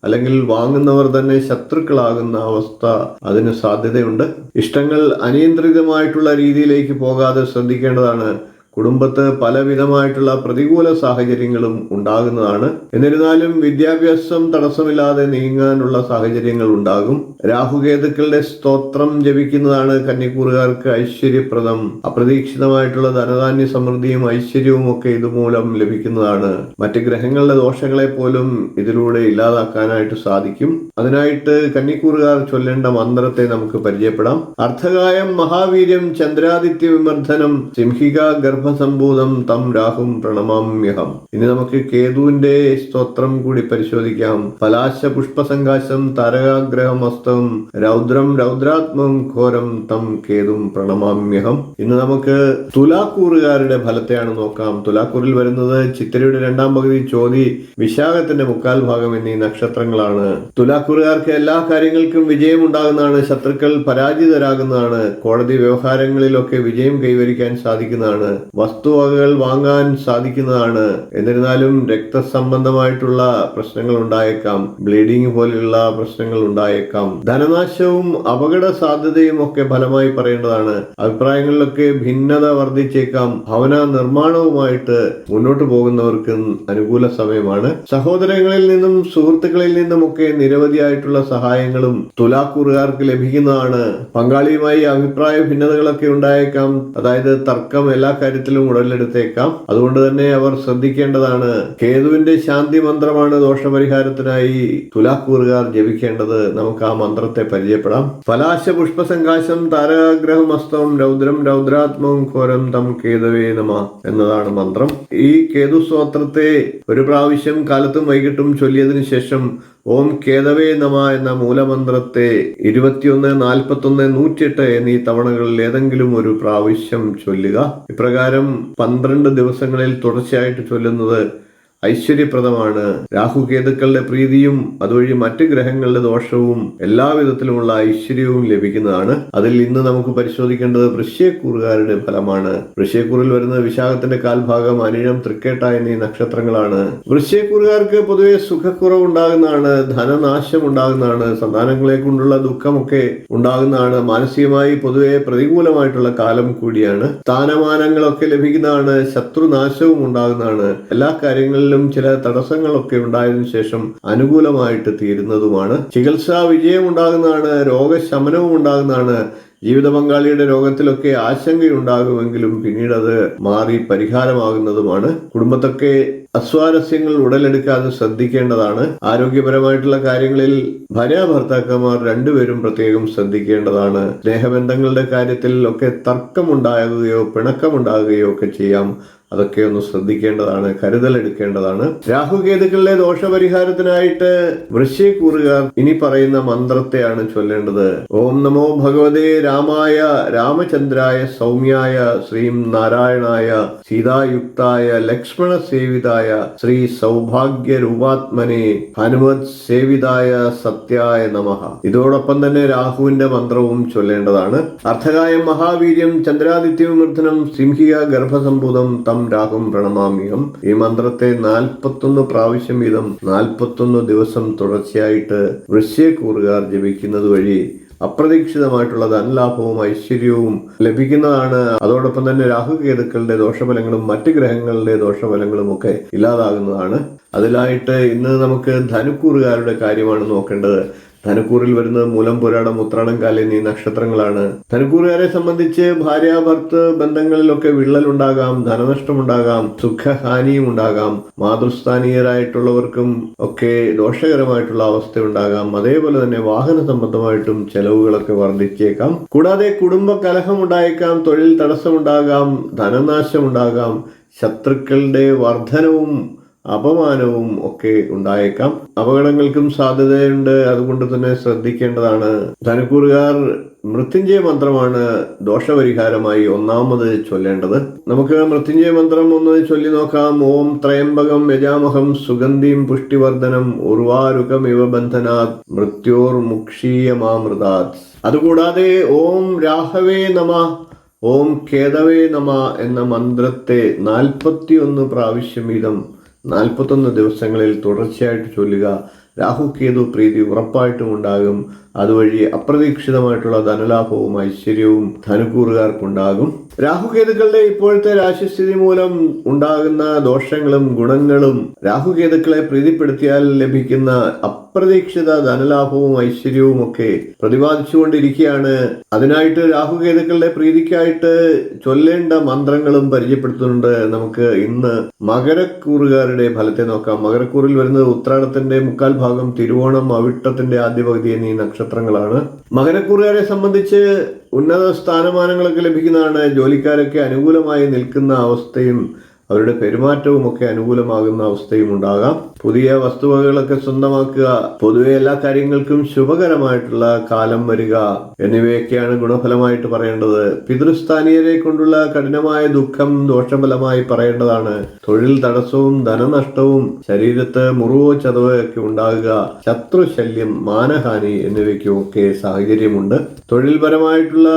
അല്ലെങ്കിൽ വാങ്ങുന്നവർ തന്നെ ശത്രുക്കളാകുന്ന അവസ്ഥ അതിന് സാധ്യതയുണ്ട്. ഇഷ്ടങ്ങൾ അനിയന്ത്രിതമായിട്ടുള്ള രീതിയിലേക്ക് പോകാതെ ശ്രദ്ധിക്കേണ്ടതാണ്. കുടുംബത്ത് പലവിധമായിട്ടുള്ള പ്രതികൂല സാഹചര്യങ്ങളും ഉണ്ടാകുന്നതാണ്. എന്നിരുന്നാലും വിദ്യാഭ്യാസം തടസ്സമില്ലാതെ നീങ്ങാനുള്ള സാഹചര്യങ്ങൾ ഉണ്ടാകും. രാഹുകേതുക്കളുടെ സ്തോത്രം ജപിക്കുന്നതാണ് കന്നിക്കൂറുകാർക്ക് ഐശ്വര്യപ്രദം. അപ്രതീക്ഷിതമായിട്ടുള്ള ധനധാന്യ സമൃദ്ധിയും ഐശ്വര്യവും ഒക്കെ ഇതുമൂലം ലഭിക്കുന്നതാണ്. മറ്റ് ഗ്രഹങ്ങളുടെ ദോഷങ്ങളെ പോലും ഇതിലൂടെ ഇല്ലാതാക്കാനായിട്ട് സാധിക്കും. അതിനായിട്ട് കന്നിക്കൂറുകാർ ചൊല്ലേണ്ട മന്ത്രത്തെ നമുക്ക് പരിചയപ്പെടാം. അർത്ഥകായം മഹാവീര്യം ചന്ദ്രാദിത്യ വിമർദ്ദനം സിംഹിക ഗർഭസംഭൂതം തം രാഹും പ്രണമാമ്യഹം. ഇനി നമുക്ക് കേതുവിന്റെ സ്തോത്രം കൂടി പരിശോധിക്കാം. പലാശ പുഷ്പസങ്കാശം താരകാഗ്രഹമസ്തം രൗദ്രം രൗദ്രാത്മം ഘോരം തം കേതും പ്രണമാമ്യഹം. ഇന്ന് നമുക്ക് തുലാക്കൂറുകാരുടെ ഫലത്തെയാണ് നോക്കാം. തുലാക്കൂറിൽ വരുന്നത് ചിത്തിരയുടെ രണ്ടാം പകുതി ചോതി വിശാഖത്തിന്റെ മുക്കാൽ ഭാഗം എന്നീ നക്ഷത്രങ്ങളാണ്. തുലാക്കൂറുകാർക്ക് എല്ലാ കാര്യങ്ങൾക്കും വിജയം ഉണ്ടാകുന്നതാണ് ശത്രുക്കൾ പരാജിതരാകുന്നതാണ്. കോടതി വ്യവഹാരങ്ങളിലൊക്കെ വിജയം കൈവരിക്കാൻ സാധിക്കുന്നതാണ്. വസ്തുവകകൾ വാങ്ങാൻ സാധിക്കുന്നതാണ്. എന്നിരുന്നാലും രക്തസംബന്ധമായിട്ടുള്ള പ്രശ്നങ്ങൾ ഉണ്ടായേക്കാം ബ്ലീഡിംഗ് പോലെയുള്ള പ്രശ്നങ്ങൾ ഉണ്ടായേക്കാം ധനനാശവും അപകട സാധ്യതയും ഒക്കെ ഫലമായി പറയേണ്ടതാണ്. അഭിപ്രായങ്ങളിലൊക്കെ ഭിന്നത വർദ്ധിച്ചേക്കാം. ഭവന നിർമ്മാണവുമായിട്ട് മുന്നോട്ട് പോകുന്നവർക്ക് അനുകൂല സമയമാണ്. സഹോദരങ്ങളിൽ നിന്നും സുഹൃത്തുക്കളിൽ നിന്നുമൊക്കെ നിരവധിയായിട്ടുള്ള സഹായങ്ങളും തുലാക്കൂറുകാർക്ക് ലഭിക്കുന്നതാണ്. പങ്കാളിയുമായി അഭിപ്രായ ഭിന്നതകളൊക്കെ ഉണ്ടായേക്കാം. അതായത് തർക്കം എല്ലാ കാര്യത്തിലും ഉടലെടുത്തേക്കാം. അതുകൊണ്ട് തന്നെ അവർ ശ്രദ്ധിക്കേണ്ടതാണ് കേതുവിന്റെ ശാന്തി മന്ത്രമാണ് ദോഷപരിഹാരത്തിനായി തുലാക്കൂറുകാർ ജപിക്കേണ്ടത്. നമുക്ക് ആ മന്ത്രത്തെ പരിചയപ്പെടാം. ഫലാശ പുഷ്പസങ്കാശം താരാഗ്രഹം അസ്തവം രൗദ്രം രൗദ്രാത്മവും ഘോരം തം കേതവേ നമ എന്നതാണ് മന്ത്രം. ഈ കേതു സ്തോത്രത്തെ ഒരു പ്രാവശ്യം കാലത്തും വൈകിട്ടും ചൊല്ലിയതിനു ശേഷം ഓം കേതവേ നമ എന്ന മൂലമന്ത്രത്തെ ഇരുപത്തിയൊന്ന് നാൽപ്പത്തൊന്ന് നൂറ്റിയെട്ട് എന്നീ തവണകളിൽ ഏതെങ്കിലും ഒരു പ്രാവശ്യം ചൊല്ലുക. ഇപ്രകാരം പന്ത്രണ്ട് ദിവസങ്ങളിൽ തുടർച്ചയായിട്ട് ചൊല്ലുന്നത് ഐശ്വര്യപ്രദമാണ്. രാഹുകേതുക്കളുടെ പ്രീതിയും അതുവഴി മറ്റ് ഗ്രഹങ്ങളുടെ ദോഷവും എല്ലാവിധത്തിലുമുള്ള ഐശ്വര്യവും ലഭിക്കുന്നതാണ്. അതിൽ ഇന്ന് നമുക്ക് പരിശോധിക്കേണ്ടത് വൃശ്യക്കൂറുകാരുടെ ഫലമാണ്. വൃശ്യക്കൂറിൽ വരുന്ന വിശാഖത്തിന്റെ കാൽഭാഗം അനിഴം തൃക്കേട്ട എന്നീ നക്ഷത്രങ്ങളാണ്. വൃശ്യക്കൂറുകാർക്ക് പൊതുവെ സുഖക്കുറവ് ഉണ്ടാകുന്നതാണ് ധനനാശം ഉണ്ടാകുന്നതാണ് സന്താനങ്ങളെ കൊണ്ടുള്ള ദുഃഖമൊക്കെ ഉണ്ടാകുന്നതാണ്. മാനസികമായി പൊതുവെ പ്രതികൂലമായിട്ടുള്ള കാലം കൂടിയാണ്. സ്ഥാനമാനങ്ങളൊക്കെ ലഭിക്കുന്നതാണ് ശത്രുനാശവും ഉണ്ടാകുന്നതാണ്. എല്ലാ കാര്യങ്ങളിലും ചില തടസ്സങ്ങളൊക്കെ ഉണ്ടായതിനു ശേഷം അനുകൂലമായിട്ട് തീരുന്നതുമാണ്. ചികിത്സാ വിജയം ഉണ്ടാകുന്നതാണ് രോഗശമനവും ഉണ്ടാകുന്നതാണ്. ജീവിത പങ്കാളിയുടെ രോഗത്തിലൊക്കെ ആശങ്കയുണ്ടാകുമെങ്കിലും പിന്നീട് അത് മാറി പരിഹാരമാകുന്നതുമാണ്. കുടുംബത്തൊക്കെ അസ്വാരസ്യങ്ങൾ ഉടലെടുക്കാതെ ശ്രദ്ധിക്കേണ്ടതാണ്. ആരോഗ്യപരമായിട്ടുള്ള കാര്യങ്ങളിൽ ഭാര്യ ഭർത്താക്കന്മാർ രണ്ടുപേരും പ്രത്യേകം ശ്രദ്ധിക്കേണ്ടതാണ്. സ്നേഹബന്ധങ്ങളുടെ കാര്യത്തിൽ ഒക്കെ തർക്കമുണ്ടാകുകയോ പിണക്കമുണ്ടാകുകയോ ഒക്കെ ചെയ്യാം. അതൊക്കെ ഒന്ന് ശ്രദ്ധിക്കേണ്ടതാണ് കരുതൽ എടുക്കേണ്ടതാണ് രാഹുകേതുക്കളിലെ ദോഷപരിഹാരത്തിനായിട്ട് വൃശ്യക്കൂറുകാർ ഇനി പറയുന്ന മന്ത്രത്തെയാണ് ചൊല്ലേണ്ടത്. ഓം നമോ ഭഗവതേ രാമായ രാമചന്ദ്രായ സൗമ്യായ ശ്രീം നാരായണായ സീതായുക്തായ ലക്ഷ്മണ സേവിതായ ശ്രീ സൗഭാഗ്യ രൂപാത്മനെ ഹനുമത് സേവിതായ സത്യായ നമഃ. ഇതോടൊപ്പം തന്നെ രാഹുവിന്റെ മന്ത്രവും ചൊല്ലേണ്ടതാണ്. അർത്ഥകായം മഹാവീര്യം ചന്ദ്രാദിത്യവിമർദ്ദനം സിംഹിക ഗർഭസംഭൂതം തം രാഹും പ്രണമാമ്യം ഈ മന്ത്രത്തെ നാൽപ്പത്തൊന്ന് പ്രാവശ്യം വീതം നാൽപ്പത്തൊന്ന് ദിവസം തുടർച്ചയായിട്ട് വൃശ്യക്കൂറുകാർ ജപിക്കുന്നത് വഴി അപ്രതീക്ഷിതമായിട്ടുള്ള ധനലാഭവും ഐശ്വര്യവും ലഭിക്കുന്നതാണ്. അതോടൊപ്പം തന്നെ രാഹുകേതുക്കളുടെ ദോഷഫലങ്ങളും മറ്റ് ഗ്രഹങ്ങളുടെ ദോഷഫലങ്ങളും ഒക്കെ ഇല്ലാതാകുന്നതാണ്. അതിലായിട്ട് ഇന്ന് നമുക്ക് ധനുക്കൂറുകാരുടെ കാര്യമാണ് നോക്കേണ്ടത്. ധനുക്കൂറിൽ വരുന്നത് മൂലം പുരാടം ഉത്രാടം കാല എന്നീ നക്ഷത്രങ്ങളാണ്. ധനുക്കൂറുകാരെ സംബന്ധിച്ച് ഭാര്യ ഭർത്ത് ബന്ധങ്ങളിലൊക്കെ വിള്ളലുണ്ടാകാം ധനനഷ്ടമുണ്ടാകാം സുഖഹാനിയും ഉണ്ടാകാം. മാതൃസ്ഥാനീയരായിട്ടുള്ളവർക്കും ഒക്കെ ദോഷകരമായിട്ടുള്ള അവസ്ഥ ഉണ്ടാകാം അതേപോലെ തന്നെ വാഹന സംബന്ധമായിട്ടും ചെലവുകളൊക്കെ വർദ്ധിച്ചേക്കാം. കൂടാതെ കുടുംബ കലഹം ഉണ്ടായേക്കാം തൊഴിൽ തടസ്സമുണ്ടാകാം ധനനാശമുണ്ടാകാം ശത്രുക്കളുടെ വർധനവും അപമാനവും ഒക്കെ ഉണ്ടായേക്കാം. അപകടങ്ങൾക്കും സാധ്യതയുണ്ട്. അതുകൊണ്ട് തന്നെ ശ്രദ്ധിക്കേണ്ടതാണ്. ധനുക്കൂറുകാർ മൃത്യുഞ്ജയ മന്ത്രമാണ് ദോഷപരിഹാരമായി ഒന്നാമത് ചൊല്ലേണ്ടത്. നമുക്ക് മൃത്യുഞ്ജയ മന്ത്രം ഒന്ന് ചൊല്ലി നോക്കാം. ഓം ത്രയംബകം യജാമഹം സുഗന്ധിം പുഷ്ടിവർദ്ധനം ഉർവാരുകം ഇവ ബന്ധനാത് മൃത്യോർ മുക്ഷീയമാമൃതാത് അതുകൂടാതെ ഓം രാഹവേ നമ ഓം കേതവേ നമ എന്ന മന്ത്രത്തെ നാൽപ്പത്തിയൊന്ന് പ്രാവശ്യം വീതം നാൽപ്പത്തൊന്ന് ദിവസങ്ങളിൽ തുടർച്ചയായിട്ട് ചൊല്ലുക. രാഹു കേതു പ്രീതി ഉറപ്പായിട്ടും ഉണ്ടാകും. അതുവഴി അപ്രതീക്ഷിതമായിട്ടുള്ള ധനലാഭവും ഐശ്വര്യവും ധനുക്കൂറുകാർക്കുണ്ടാകും രാഹുകേതുക്കളുടെ ഇപ്പോഴത്തെ രാശിസ്ഥിതി മൂലം ഉണ്ടാകുന്ന ദോഷങ്ങളും ഗുണങ്ങളും രാഹുകേതുക്കളെ പ്രീതിപ്പെടുത്തിയാൽ ലഭിക്കുന്ന അപ്രതീക്ഷിത ധനലാഭവും ഐശ്വര്യവും ഒക്കെ പ്രതിപാദിച്ചുകൊണ്ടിരിക്കുകയാണ്. അതിനായിട്ട് രാഹുകേതുക്കളുടെ പ്രീതിക്കായിട്ട് ചൊല്ലേണ്ട മന്ത്രങ്ങളും പരിചയപ്പെടുത്തുന്നുണ്ട് നമുക്ക് ഇന്ന് മകരക്കൂറുകാരുടെ ഫലത്തെ നോക്കാം. മകരക്കൂറിൽ വരുന്നത് ഉത്രാടത്തിന്റെ മുക്കാൽ ഭാഗം തിരുവോണം അവിട്ടത്തിന്റെ ആദ്യ പകുതി എന്നീ നക്ഷത്രങ്ങളാണ്. മകരക്കൂറുകാരെ സംബന്ധിച്ച് ഉന്നത സ്ഥാനമാനങ്ങളൊക്കെ ലഭിക്കുന്നതാണ്. ജോലിക്കാരൊക്കെ അനുകൂലമായി നിൽക്കുന്ന അവസ്ഥയും അവരുടെ പെരുമാറ്റവും ഒക്കെ അനുകൂലമാകുന്ന അവസ്ഥയും ഉണ്ടാകാം പുതിയ വസ്തുവകകളൊക്കെ സ്വന്തമാക്കുക പൊതുവെ എല്ലാ കാര്യങ്ങൾക്കും ശുഭകരമായിട്ടുള്ള കാലം വരിക എന്നിവയൊക്കെയാണ് ഗുണഫലമായിട്ട് പറയേണ്ടത്. പിതൃസ്ഥാനീയരെ കൊണ്ടുള്ള കഠിനമായ ദുഃഖം ദോഷഫലമായി പറയേണ്ടതാണ്. തൊഴിൽ തടസ്സവും ധനനഷ്ടവും ശരീരത്ത് മുറിവോ ചതവോ ഒക്കെ ഉണ്ടാകുക ശത്രുശല്യം മാനഹാനി എന്നിവയ്ക്കുമൊക്കെ സാഹചര്യമുണ്ട്. തൊഴിൽപരമായിട്ടുള്ള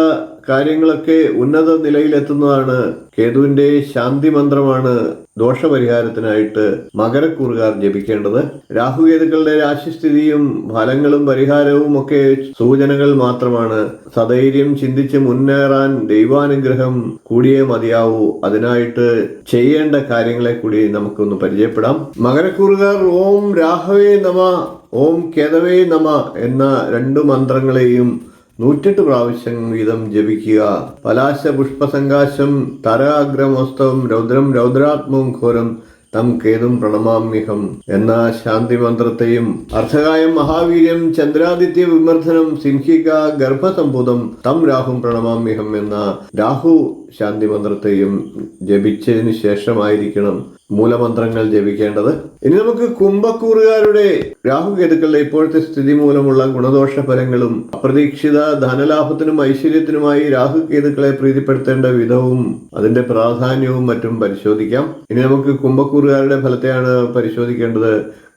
കാര്യങ്ങളൊക്കെ ഉന്നത നിലയിലെത്തുന്നതാണ്. കേതുവിന്റെ ശാന്തി മന്ത്രമാണ് ദോഷപരിഹാരത്തിനായിട്ട് മകരക്കൂറുകാർ ജപിക്കേണ്ടത്. രാഹുകേതുക്കളുടെ രാശിസ്ഥിതിയും ഫലങ്ങളും പരിഹാരവും ഒക്കെ സൂചനകൾ മാത്രമാണ്. സധൈര്യം ചിന്തിച്ച് മുന്നേറാൻ ദൈവാനുഗ്രഹം കൂടിയേ മതിയാവൂ. അതിനായിട്ട് ചെയ്യേണ്ട കാര്യങ്ങളെ കൂടി നമുക്കൊന്ന് പരിചയപ്പെടാം. മകരക്കൂറുകാർ ഓം രാഹവേ നമ ഓം കേതവേ നമ എന്ന രണ്ട് മന്ത്രങ്ങളെയും നൂറ്റെട്ട് പ്രാവശ്യം വീതം ജപിക്കുക. പലാശ പുഷ്പസങ്കാശം തരാഗ്രമോസ്തവം രൗദ്രം രൗദ്രാത്മവും ഘോരം തം കേതും പ്രണമാമ്യഹം. എന്ന ശാന്തി മന്ത്രത്തെയും അർത്ഥകായം മഹാവീര്യം ചന്ദ്രാദിത്യ വിമർദ്ദനം സിംഹിക ഗർഭസംഭൂതം തം രാഹും പ്രണമാമ്യഹം എന്ന രാഹു ശാന്തി മന്ത്രത്തെയും ജപിച്ചതിന് ശേഷമായിരിക്കണം. മൂലമന്ത്രങ്ങൾ ജപിക്കേണ്ടത്. ഇനി നമുക്ക് കുംഭക്കൂറുകാരുടെ രാഹുകേതുക്കളുടെ ഇപ്പോഴത്തെ സ്ഥിതി മൂലമുള്ള ഗുണദോഷ ഫലങ്ങളും അപ്രതീക്ഷിത ധനലാഭത്തിനും ഐശ്വര്യത്തിനുമായി രാഹുകേതുക്കളെ പ്രീതിപ്പെടുത്തേണ്ട വിധവും അതിന്റെ പ്രാധാന്യവും മറ്റും പരിശോധിക്കാം. ഇനി നമുക്ക് കുംഭക്കൂറുകാരുടെ ഫലത്തെയാണ് പരിശോധിക്കേണ്ടത്.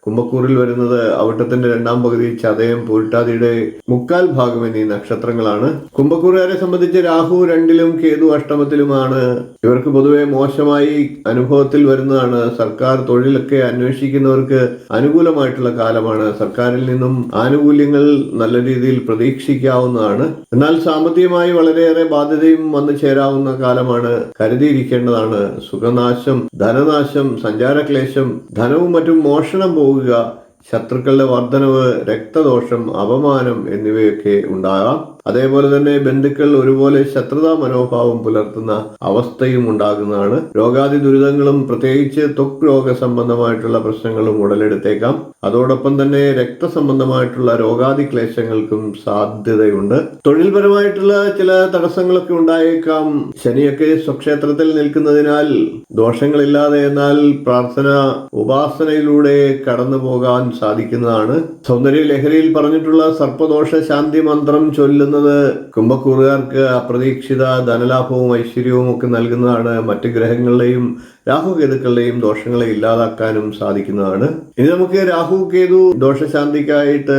കുംഭക്കൂറിൽ വരുന്നത് അവിട്ടത്തിന്റെ രണ്ടാം പകുതി ചതയം പൂരിട്ടാതിയുടെ മുക്കാൽ ഭാഗം എന്നീ നക്ഷത്രങ്ങളാണ്. കുംഭക്കൂറുകാരെ സംബന്ധിച്ച് രാഹു രണ്ടിലും കേതു അഷ്ടമത്തിലുമാണ്. ഇവർക്ക് പൊതുവെ മോശമായി അനുഭവത്തിൽ വരുന്നതാണ്. സർക്കാർ തൊഴിലൊക്കെ അന്വേഷിക്കുന്നവർക്ക് അനുകൂലമായിട്ടുള്ള കാലമാണ്. സർക്കാരിൽ നിന്നും ആനുകൂല്യങ്ങൾ നല്ല രീതിയിൽ പ്രതീക്ഷിക്കാവുന്നതാണ്. എന്നാൽ സാമ്പത്തികമായി വളരെയേറെ ബാധ്യതയും വന്നു ചേരാവുന്ന കാലമാണ് കരുതിയിരിക്കേണ്ടതാണ്. സുഖനാശം ധനനാശം സഞ്ചാരക്ലേശം ധനവും മറ്റും മോഷണം പോകുക ശത്രുക്കളുടെ വർധനവ് രക്തദോഷം അപമാനം എന്നിവയൊക്കെ ഉണ്ടാകാം. അതേപോലെ തന്നെ ബന്ധുക്കൾ ഒരുപോലെ ശത്രുതാ മനോഭാവം പുലർത്തുന്ന അവസ്ഥയും ഉണ്ടാകുന്നതാണ്. രോഗാതി ദുരിതങ്ങളും പ്രത്യേകിച്ച് ത്വക് രോഗ സംബന്ധമായിട്ടുള്ള പ്രശ്നങ്ങളും ഉടലെടുത്തേക്കാം. അതോടൊപ്പം തന്നെ രക്തസംബന്ധമായിട്ടുള്ള രോഗാതി ക്ലേശങ്ങൾക്കും സാധ്യതയുണ്ട്. തൊഴിൽപരമായിട്ടുള്ള ചില തടസ്സങ്ങളൊക്കെ ഉണ്ടായേക്കാം. ശനിയൊക്കെ സ്വക്ഷേത്രത്തിൽ നിൽക്കുന്നതിനാൽ ദോഷങ്ങളില്ലാതെ എന്നാൽ പ്രാർത്ഥന ഉപാസനയിലൂടെ കടന്നു പോകാൻ സാധിക്കുന്നതാണ്. സൗന്ദര്യ ലഹരിയിൽ പറഞ്ഞിട്ടുള്ള സർപ്പദോഷ ശാന്തി മന്ത്രം ചൊല്ലുന്നത് കുംഭക്കൂറുകാർക്ക് അപ്രതീക്ഷിത ധനലാഭവും ഐശ്വര്യവും ഒക്കെ നൽകുന്നതാണ്. മറ്റ് ഗ്രഹങ്ങളുടെയും രാഹുകേതുക്കളുടെയും ദോഷങ്ങളെ ഇല്ലാതാക്കാനും സാധിക്കുന്നതാണ്. ഇനി നമുക്ക് രാഹു കേതു ദോഷശാന്തിക്കായിട്ട്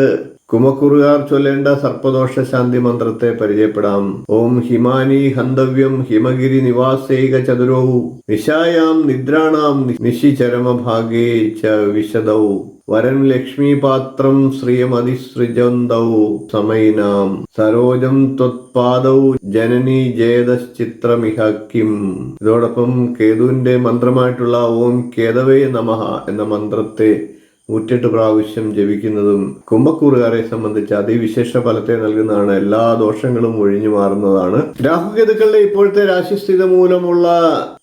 കുമക്കുറുകാർ ചൊല്ലേണ്ട സർപ്പദോഷ ശാന്തി മന്ത്രത്തെ പരിചയപ്പെടാം. ഓം ഹിമാനി ഹന്തവ്യം ഹിമഗിരി നിവാസൈക ചതുരോ. നിശായാം നിദ്രാണാം നിശിചരമഭാഗേ ച വിശദൗ. വരൻ ലക്ഷ്മീപാത്രം ശ്രിയമതിസൃജന്തൗ സമൈനാം സരോജം ത്വത്പാദൗ. ജനനി ജേതശ്ചിത്രമിഹ കിം. ഇതോടൊപ്പം കേതുവിന്റെ മന്ത്രമായിട്ടുള്ള ഓം കേതവേ നമഃ എന്ന മന്ത്രത്തെ നൂറ്റെട്ട് പ്രാവശ്യം ജപിക്കുന്നതും കുംഭക്കൂറുകാരെ സംബന്ധിച്ച് അതിവിശേഷ ഫലത്തെ നൽകുന്നതാണ് എല്ലാ ദോഷങ്ങളും ഒഴിഞ്ഞു മാറുന്നതാണ്. രാഹുകേതുക്കളുടെ ഇപ്പോഴത്തെ രാശിസ്ഥിതി മൂലമുള്ള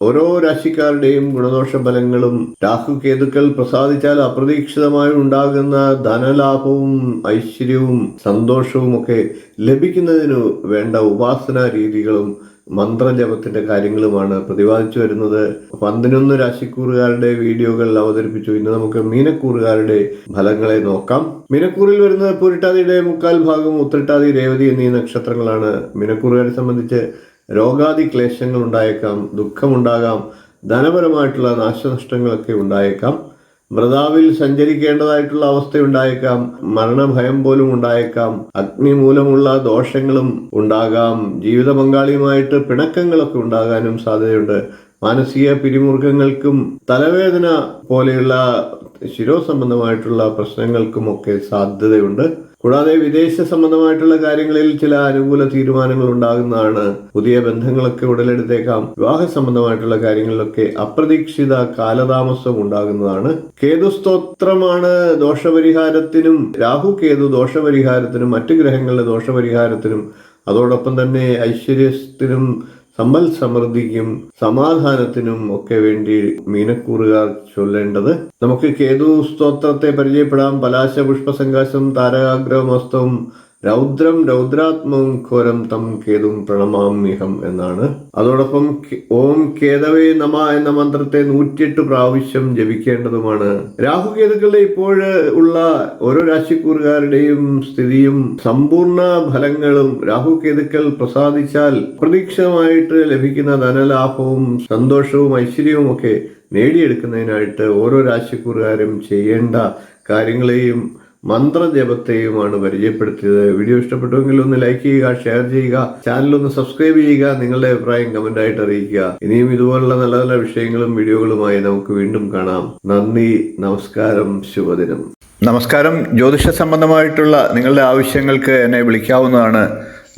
ഓരോ രാശിക്കാരുടെയും ഗുണദോഷ ഫലങ്ങളും രാഹുകേതുക്കൾ പ്രസാദിച്ചാൽ അപ്രതീക്ഷിതമായി ഉണ്ടാകുന്ന ധനലാഭവും ഐശ്വര്യവും സന്തോഷവും ഒക്കെ ലഭിക്കുന്നതിനു വേണ്ട ഉപാസന രീതികളും മന്ത്രജപത്തിന്റെ കാര്യങ്ങളുമാണ് പ്രതിപാദിച്ചു വരുന്നത്. പതിനൊന്ന് രാശിക്കൂറുകാരുടെ വീഡിയോകൾ അവതരിപ്പിച്ചു. ഇന്ന് നമുക്ക് മീനക്കൂറുകാരുടെ ഫലങ്ങളെ നോക്കാം. മീനക്കൂറിൽ വരുന്ന പുരുട്ടാതിയുടെ മുക്കാൽ ഭാഗം ഉത്രട്ടാതി രേവതി എന്നീ നക്ഷത്രങ്ങളാണ്. മീനക്കൂറുകാരെ സംബന്ധിച്ച് രോഗാദി ക്ലേശങ്ങൾ ഉണ്ടായേക്കാം ദുഃഖമുണ്ടാകാം ധനപരമായിട്ടുള്ള നാശനഷ്ടങ്ങളൊക്കെ ഉണ്ടായേക്കാം. വ്രതാവിൽ സഞ്ചരിക്കേണ്ടതായിട്ടുള്ള അവസ്ഥയുണ്ടായേക്കാം മരണഭയം പോലും ഉണ്ടായേക്കാം അഗ്നി മൂലമുള്ള ദോഷങ്ങളും ഉണ്ടാകാം ജീവിത പങ്കാളിയുമായിട്ട് പിണക്കങ്ങളൊക്കെ ഉണ്ടാകാനും സാധ്യതയുണ്ട്. മാനസിക പിരിമുറുക്കങ്ങൾക്കും തലവേദന പോലെയുള്ള ശിരോസംബന്ധമായിട്ടുള്ള പ്രശ്നങ്ങൾക്കുമൊക്കെ സാധ്യതയുണ്ട്. കൂടാതെ വിദേശ സംബന്ധമായിട്ടുള്ള കാര്യങ്ങളിൽ ചില അനുകൂല തീരുമാനങ്ങൾ ഉണ്ടാകുന്നതാണ്. പുതിയ ബന്ധങ്ങളൊക്കെ ഉടലെടുത്തേക്കാം. വിവാഹ സംബന്ധമായിട്ടുള്ള കാര്യങ്ങളിലൊക്കെ അപ്രതീക്ഷിത കാലതാമസം ഉണ്ടാകുന്നതാണ്. കേതുസ്തോത്രമാണ് ദോഷപരിഹാരത്തിനും രാഹു കേതു ദോഷപരിഹാരത്തിനും മറ്റു ഗ്രഹങ്ങളുടെ ദോഷപരിഹാരത്തിനും അതോടൊപ്പം തന്നെ ഐശ്വര്യത്തിനും സമ്പൽ സമൃദ്ധിക്കും സമാധാനത്തിനും ഒക്കെ വേണ്ടി മീനക്കൂറുകാർ ചൊല്ലേണ്ടത്. നമുക്ക് കേതു സ്തോത്രത്തെ പരിചയപ്പെടാം. പലാശ പുഷ്പസങ്കാശം താരകാഗ്രഹമസ്തവും രൗദ്രം രൗദ്രാത്മവും ഘോരം തം കേതും പ്രണമാമ്യഹം എന്നാണ്. അതോടൊപ്പം ഓം കേതവേ നമ എന്ന മന്ത്രത്തെ നൂറ്റിയെട്ട് പ്രാവശ്യം ജപിക്കേണ്ടതുമാണ്. രാഹുകേതുക്കളുടെ ഇപ്പോൾ ഉള്ള ഓരോ രാശിക്കൂറുകാരുടെയും സ്ഥിതിയും സമ്പൂർണ ഫലങ്ങളും രാഹുകേതുക്കൾ പ്രസാദിച്ചാൽ പ്രതീക്ഷിതമായിട്ട് ലഭിക്കുന്ന ധനലാഭവും സന്തോഷവും ഐശ്വര്യവും ഒക്കെ നേടിയെടുക്കുന്നതിനായിട്ട് ഓരോ രാശിക്കൂറുകാരും ചെയ്യേണ്ട കാര്യങ്ങളെയും മന്ത്രജപത്തെയുമാണ് പരിചയപ്പെടുത്തിയത്. വീഡിയോ ഇഷ്ടപ്പെട്ടുവെങ്കിൽ ഒന്ന് ലൈക്ക് ചെയ്യുക ഷെയർ ചെയ്യുക ചാനൽ ഒന്ന് സബ്സ്ക്രൈബ് ചെയ്യുക നിങ്ങളുടെ അഭിപ്രായം കമന്റ് ആയിട്ട് അറിയിക്കുക. ഇനിയും ഇതുപോലുള്ള നല്ല നല്ല വിഷയങ്ങളും വീഡിയോകളുമായി നമുക്ക് വീണ്ടും കാണാം. നന്ദി നമസ്കാരം ശുഭദിനം. നമസ്കാരം. ജ്യോതിഷ സംബന്ധമായിട്ടുള്ള നിങ്ങളുടെ ആവശ്യങ്ങൾക്ക് എന്നെ വിളിക്കാവുന്നതാണ്.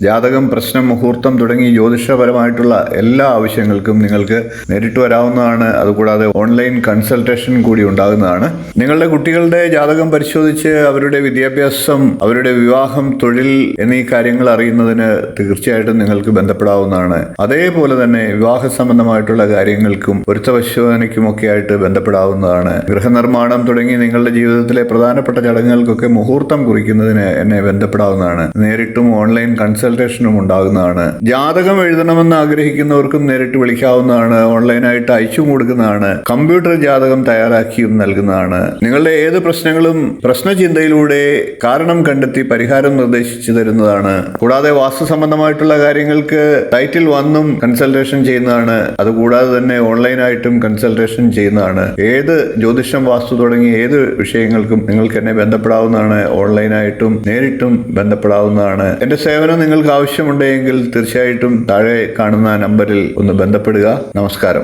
ജാതകം പ്രശ്നം മുഹൂർത്തം തുടങ്ങി ജ്യോതിഷപരമായിട്ടുള്ള എല്ലാ ആവശ്യങ്ങൾക്കും നിങ്ങൾക്ക് നേരിട്ട് വരാവുന്നതാണ്. അതുകൂടാതെ ഓൺലൈൻ കൺസൾട്ടേഷൻ കൂടി ഉണ്ടാകുന്നതാണ്. നിങ്ങളുടെ കുട്ടികളുടെ ജാതകം പരിശോധിച്ച് അവരുടെ വിദ്യാഭ്യാസം അവരുടെ വിവാഹം തൊഴിൽ എന്നീ കാര്യങ്ങൾ അറിയുന്നതിന് തീർച്ചയായിട്ടും നിങ്ങൾക്ക് ബന്ധപ്പെടാവുന്നതാണ്. അതേപോലെ തന്നെ വിവാഹ സംബന്ധമായിട്ടുള്ള കാര്യങ്ങൾക്കും പൊരുത്തപരിശോധനയ്ക്കും പരിശോധനയ്ക്കുമൊക്കെ ആയിട്ട് ബന്ധപ്പെടാവുന്നതാണ്. ഗൃഹനിർമ്മാണം തുടങ്ങി നിങ്ങളുടെ ജീവിതത്തിലെ പ്രധാനപ്പെട്ട ചടങ്ങുകൾക്കൊക്കെ മുഹൂർത്തം കുറിക്കുന്നതിന് എന്നെ ബന്ധപ്പെടാവുന്നതാണ്. നേരിട്ടും ഓൺലൈൻ കൺസൾട്ടേഷനും ഉണ്ടാകുന്നതാണ്. ജാതകം എഴുതണമെന്ന് ആഗ്രഹിക്കുന്നവർക്കും നേരിട്ട് വിളിക്കാവുന്നതാണ്. ഓൺലൈനായിട്ട് അയച്ചും കൊടുക്കുന്നതാണ്. കമ്പ്യൂട്ടർ ജാതകം തയ്യാറാക്കിയും നൽകുന്നതാണ്. നിങ്ങളുടെ ഏത് പ്രശ്നങ്ങളും പ്രശ്നചിന്തയിലൂടെ കാരണം കണ്ടെത്തി പരിഹാരം നിർദ്ദേശിച്ചു തരുന്നതാണ്. കൂടാതെ വാസ്തു സംബന്ധമായിട്ടുള്ള കാര്യങ്ങൾക്ക് ടൈറ്റിൽ വന്നും കൺസൾട്ടേഷൻ ചെയ്യുന്നതാണ്. അതുകൂടാതെ തന്നെ ഓൺലൈനായിട്ടും കൺസൾട്ടേഷൻ ചെയ്യുന്നതാണ്. ഏത് ജ്യോതിഷം വാസ്തു തുടങ്ങി ഏത് വിഷയങ്ങൾക്കും നിങ്ങൾക്ക് എന്നെ ബന്ധപ്പെടാവുന്നതാണ്. ഓൺലൈനായിട്ടും നേരിട്ടും ബന്ധപ്പെടാവുന്നതാണ്. എന്റെ സേവനം നിങ്ങൾക്ക് ആവശ്യമുണ്ടെങ്കിൽ തീർച്ചയായിട്ടും താഴെ കാണുന്ന നമ്പറിൽ ഒന്ന് ബന്ധപ്പെടുക. നമസ്കാരം.